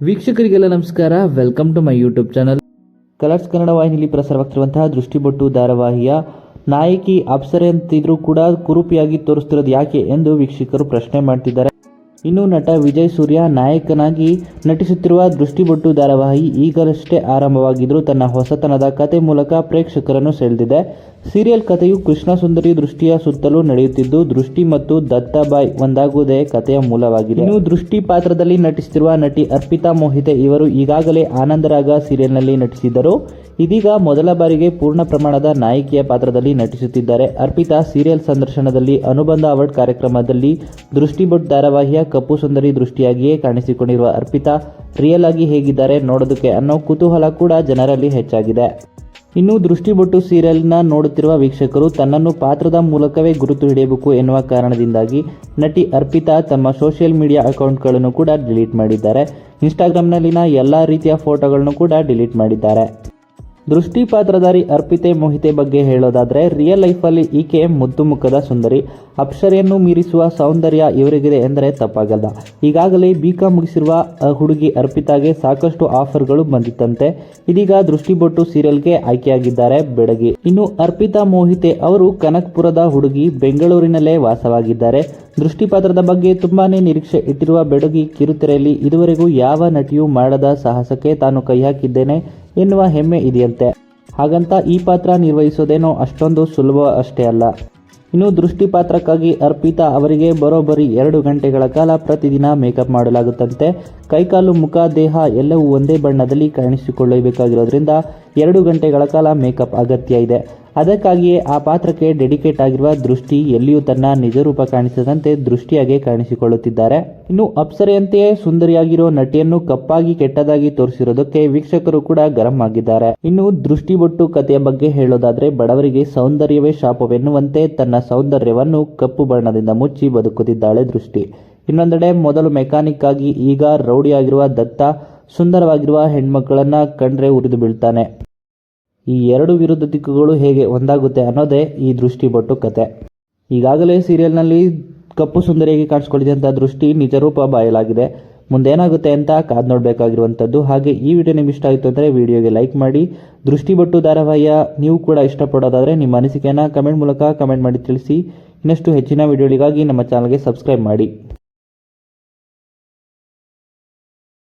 ವೀಕ್ಷಕರಿಗೆಲ್ಲ ನಮಸ್ಕಾರ. Welcome to my YouTube channel Colors Kannada ವಾಹಿನಿಯಲ್ಲಿ ಪ್ರಸಾರವಾಗ್ತಿರುವಂತಹ ದೃಷ್ಟಿಬೊಟ್ಟು ಧಾರಾವಾಹಿಯ ನಾಯಕಿ ಅಪ್ಸರೆ ಅಂತಿದ್ರು ಕೂಡ ಕುರುಪಿಯಾಗಿ ತೋರಿಸ್ತಿರೋದು ಯಾಕೆ ಎಂದು ವೀಕ್ಷಕರು ಪ್ರಶ್ನೆ ಮಾಡ್ತಿದ್ದಾರೆ. ಇನ್ನು ನಟ ವಿಜಯ್ ಸೂರ್ಯ ನಾಯಕನಾಗಿ ನಟಿಸುತ್ತಿರುವ ದೃಷ್ಟಿಬೊಟ್ಟು ಧಾರಾವಾಹಿ ಈಗಲಷ್ಟೇ ಆರಂಭವಾಗಿದ್ದರೂ ತನ್ನ ಹೊಸತನದ ಕತೆ ಮೂಲಕ ಪ್ರೇಕ್ಷಕರನ್ನು ಸೆಳೆದಿದೆ. ಸೀರಿಯಲ್ ಕಥೆಯು ಕೃಷ್ಣ ಸುಂದರಿ ದೃಷ್ಟಿಯ ಸುತ್ತಲೂ ನಡೆಯುತ್ತಿದ್ದು, ದೃಷ್ಟಿ ಮತ್ತು ದತ್ತಾಬಾಯ್ ಒಂದಾಗುವುದೇ ಕಥೆಯ ಮೂಲವಾಗಿದೆ. ಇನ್ನು ದೃಷ್ಟಿ ಪಾತ್ರದಲ್ಲಿ ನಟಿಸುತ್ತಿರುವ ನಟಿ ಅರ್ಪಿತಾ ಮೋಹಿತೆ ಇವರು ಈಗಾಗಲೇ ಆನಂದರಾಗ ಸೀರಿಯಲ್ನಲ್ಲಿ ನಟಿಸಿದ್ದರು. ಇದೀಗ ಮೊದಲ ಬಾರಿಗೆ ಪೂರ್ಣ ಪ್ರಮಾಣದ ನಾಯಕಿಯ ಪಾತ್ರದಲ್ಲಿ ನಟಿಸುತ್ತಿದ್ದಾರೆ. ಅರ್ಪಿತಾ ಸೀರಿಯಲ್ ಸಂದರ್ಶನದಲ್ಲಿ ಅನುಬಂಧ ಅವಾರ್ಡ್ ಕಾರ್ಯಕ್ರಮದಲ್ಲಿ ದೃಷ್ಟಿಭಟ್ ಧಾರಾವಾಹಿಯ ಕಪ್ಪು ಸುಂದರಿ ದೃಷ್ಟಿಯಾಗಿಯೇ ಕಾಣಿಸಿಕೊಂಡಿರುವ ಅರ್ಪಿತಾ, ರಿಯಲ್ ಆಗಿ ಹೇಗಿದ್ದಾರೆ ನೋಡೋದಕ್ಕೆ ಅನ್ನೋ ಕುತೂಹಲ ಕೂಡ ಜನರಲ್ಲಿ ಹೆಚ್ಚಾಗಿದೆ. ಇನ್ನು ದೃಷ್ಟಿಬೊಟ್ಟು ಸೀರಿಯಲ್ನ ನೋಡುತ್ತಿರುವ ವೀಕ್ಷಕರು ತನ್ನನ್ನು ಪಾತ್ರದ ಮೂಲಕವೇ ಗುರುತು ಹಿಡಿಯಬೇಕು ಎನ್ನುವ ಕಾರಣದಿಂದಾಗಿ ನಟಿ ಅರ್ಪಿತಾ ತಮ್ಮ ಸೋಷಿಯಲ್ ಮೀಡಿಯಾ ಅಕೌಂಟ್ಗಳನ್ನು ಕೂಡ ಡಿಲೀಟ್ ಮಾಡಿದ್ದಾರೆ. ಇನ್ಸ್ಟಾಗ್ರಾಮ್ನಲ್ಲಿನ ಎಲ್ಲ ರೀತಿಯ ಫೋಟೋಗಳನ್ನು ಕೂಡ ಡಿಲೀಟ್ ಮಾಡಿದ್ದಾರೆ. ದೃಷ್ಟಿ ಪಾತ್ರಧಾರಿ ಅರ್ಪಿತೆ ಮೋಹಿತೆ ಬಗ್ಗೆ ಹೇಳೋದಾದರೆ ರಿಯಲ್ ಲೈಫಲ್ಲಿ ಈಕೆ ಮುದ್ದು ಮುಖದ ಸುಂದರಿ. ಅಪ್ಸರೆಯನ್ನು ಮೀರಿಸುವ ಸೌಂದರ್ಯ ಇವರಿಗಿದೆ ಎಂದರೆ ತಪ್ಪಾಗಲ್ಲ. ಈಗಾಗಲೇ ಬಿ ಕಾಮ್ ಮುಗಿಸಿರುವ ಹುಡುಗಿ ಅರ್ಪಿತಾಗೆ ಸಾಕಷ್ಟು ಆಫರ್ಗಳು ಬಂದಿತ್ತಂತೆ. ಇದೀಗ ದೃಷ್ಟಿಬೊಟ್ಟು ಸೀರಿಯಲ್ಗೆ ಆಯ್ಕೆಯಾಗಿದ್ದಾರೆ ಬೆಡಗಿ. ಇನ್ನು ಅರ್ಪಿತಾ ಮೋಹಿತೆ ಅವರು ಕನಕ್ಪುರದ ಹುಡುಗಿ ಬೆಂಗಳೂರಿನಲ್ಲೇ ವಾಸವಾಗಿದ್ದಾರೆ. ದೃಷ್ಟಿಪಾತ್ರದ ಬಗ್ಗೆ ತುಂಬಾನೇ ನಿರೀಕ್ಷೆ ಇಟ್ಟಿರುವ ಬೆಡಗಿ ಕಿರುತೆರೆಯಲ್ಲಿ ಇದುವರೆಗೂ ಯಾವ ನಟಿಯೂ ಮಾಡದ ಸಾಹಸಕ್ಕೆ ತಾನು ಕೈ ಹಾಕಿದ್ದೇನೆ ಎನ್ನುವ ಹೆಮ್ಮೆ ಇದೆಯಂತೆ. ಹಾಗಂತ ಈ ಪಾತ್ರ ನಿರ್ವಹಿಸೋದೇನೋ ಅಷ್ಟೊಂದು ಸುಲಭ ಅಷ್ಟೇ ಅಲ್ಲ. ಇನ್ನು ದೃಷ್ಟಿ ಪಾತ್ರಕ್ಕಾಗಿ ಅರ್ಪಿತಾ ಅವರಿಗೆ ಬರೋಬ್ಬರಿ ಎರಡು ಗಂಟೆಗಳ ಕಾಲ ಪ್ರತಿದಿನ ಮೇಕಪ್ ಮಾಡಲಾಗುತ್ತಂತೆ. ಕೈಕಾಲು, ಮುಖ, ದೇಹ ಎಲ್ಲವೂ ಒಂದೇ ಬಣ್ಣದಲ್ಲಿ ಕಾಣಿಸಿಕೊಳ್ಳಬೇಕಾಗಿರೋದ್ರಿಂದ ಎರಡು ಗಂಟೆಗಳ ಕಾಲ ಮೇಕಪ್ ಅಗತ್ಯ ಇದೆ. ಅದಕ್ಕಾಗಿಯೇ ಆ ಪಾತ್ರಕ್ಕೆ ಡೆಡಿಕೇಟ್ ಆಗಿರುವ ದೃಷ್ಟಿ ಎಲ್ಲಿಯೂ ತನ್ನ ನಿಜ ರೂಪ ಕಾಣಿಸದಂತೆ ದೃಷ್ಟಿಯಾಗೆ ಕಾಣಿಸಿಕೊಳ್ಳುತ್ತಿದ್ದಾರೆ. ಇನ್ನು ಅಪ್ಸರೆಯಂತೆಯೇ ಸುಂದರಿಯಾಗಿರೋ ನಟಿಯನ್ನು ಕಪ್ಪಾಗಿ ಕೆಟ್ಟದಾಗಿ ತೋರಿಸಿರೋದಕ್ಕೆ ವೀಕ್ಷಕರು ಕೂಡ ಗರಂ ಆಗಿದ್ದಾರೆ. ಇನ್ನು ದೃಷ್ಟಿ ಬೊಟ್ಟು ಕಥೆಯ ಬಗ್ಗೆ ಹೇಳೋದಾದ್ರೆ ಬಡವರಿಗೆ ಸೌಂದರ್ಯವೇ ಶಾಪವೆನ್ನುವಂತೆ ತನ್ನ ಸೌಂದರ್ಯವನ್ನು ಕಪ್ಪು ಬಣ್ಣದಿಂದ ಮುಚ್ಚಿ ಬದುಕುತ್ತಿದ್ದಾಳೆ ದೃಷ್ಟಿ. ಇನ್ನೊಂದೆಡೆ ಮೊದಲು ಮೆಕ್ಯಾನಿಕ್ ಆಗಿ ಈಗ ರೌಡಿಯಾಗಿರುವ ದತ್ತ ಸುಂದರವಾಗಿರುವ ಹೆಣ್ಮಕ್ಕಳನ್ನ ಕಂಡ್ರೆ ಉರಿದು ಬೀಳ್ತಾನೆ. ಈ ಎರಡು ವಿರುದ್ಧ ದಿಕ್ಕುಗಳು ಹೇಗೆ ಒಂದಾಗುತ್ತೆ ಅನ್ನೋದೇ ಈ ದೃಷ್ಟಿಬೊಟ್ಟು ಕತೆ. ಈಗಾಗಲೇ ಸೀರಿಯಲ್ನಲ್ಲಿ ಕಪ್ಪು ಸುಂದರಿಯಾಗಿ ಕಾಣಿಸ್ಕೊಂಡಿದ್ದಂಥ ದೃಷ್ಟಿ ನಿಜರೂಪ ಬಾಯಲಾಗಿದೆ. ಮುಂದೇನಾಗುತ್ತೆ ಅಂತ ಕಾದ್ ನೋಡಬೇಕಾಗಿರುವಂಥದ್ದು. ಹಾಗೆ ಈ ವಿಡಿಯೋ ನಿಮ್ಗೆ ಇಷ್ಟ ಆಯಿತು ಅಂದರೆ ವಿಡಿಯೋಗೆ ಲೈಕ್ ಮಾಡಿ. ದೃಷ್ಟಿಬೊಟ್ಟು ಧಾರಾವಾಹಿಯ ನೀವು ಕೂಡ ಇಷ್ಟಪಡೋದಾದರೆ ನಿಮ್ಮ ಅನಿಸಿಕೆಯನ್ನು ಕಮೆಂಟ್ ಮೂಲಕ ಕಮೆಂಟ್ ಮಾಡಿ ತಿಳಿಸಿ. ಇನ್ನಷ್ಟು ಹೆಚ್ಚಿನ ವಿಡಿಯೋಗಳಿಗಾಗಿ ನಮ್ಮ ಚಾನಲ್ಗೆ ಸಬ್ಸ್ಕ್ರೈಬ್ ಮಾಡಿ.